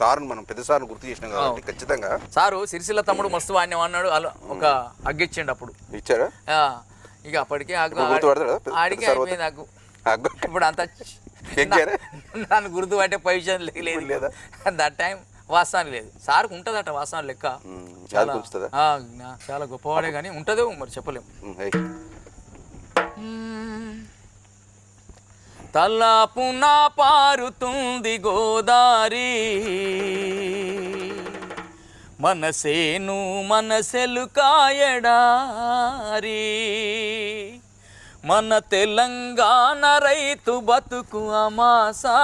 Sir. మనం పెద్ద sir గుర్తు చేసినాం కాబట్టి ఖచ్చితంగా సారు సిరిసిల్ల తమ్ముడు మస్తు వాడిని అన్నాడు ఒక అగ్గిచ్చిండు అప్పుడు. ఇచ్చారా ఇక అప్పటికే ఆడికి అయిపోయింది నాకు. ఇప్పుడు అంత? నన్ను గుర్తు పట్టే పొజిషన్ లేదు? దట్ టైం వాస్తవానికి లేదు. సార్కు ఉంటుందట వాస్తవానికి లెక్క. చాలా గొప్పవాడే కానీ ఉంటుందో మరి చెప్పలేము. ఉమ్, తలాపున పారుతుంది గోదారి. మనసేను మనసెలు కాయడారి. మన తెలంగాణ రైతు బతుకు అమాసా.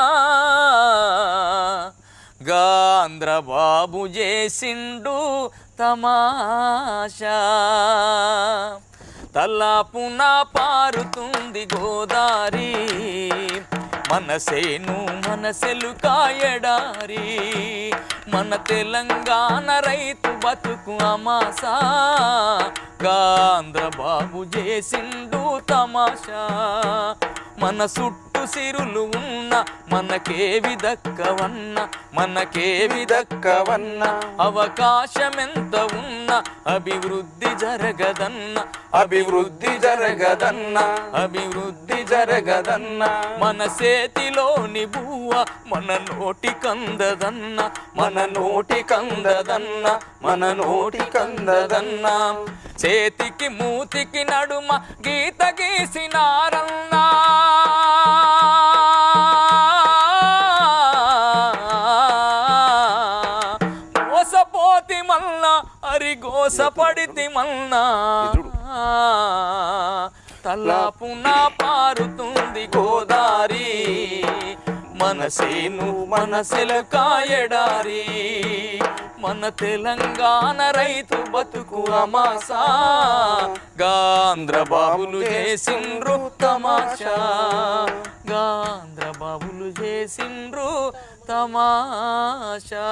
గాంధ్రబాబు చేసిండు తమాషా. తలాపున పారుతుంది గోదారి. మనసేను మనసెలు కాయడారి. మన తెలంగాణ రైతు బతుకు అమాసా. గాంధ్రబాబు చేసిండు తమాషా. మన చుట్టూ సిరులు ఉన్న మనకేవి దక్కవన్న మనకేవి దక్కవన్న అవకాశమెంత ఉన్న అభివృద్ధి జరగదన్న అభివృద్ధి జరగదన్న అభివృద్ధి జరగదన్న మన చేతిలోని బువ్వ మన నోటి కందదన్న మన నోటి కందదన్న మన నోటి కందదన్న చేతికి మూతికి నడుమ గీత గీసినారన్న మల్లా అరి గోసపడితి మల్నా తల్లాపున పారుతుంది గోదారి. మనసేను మనసెల కాయడారి. మన తెలంగాణ రైతు బతుకు అమాసా. గాంధ్ర బాబులు చేసిండ్రు తమాషా. గాంధ్ర బాబులు చేసిండ్రు తమాషా.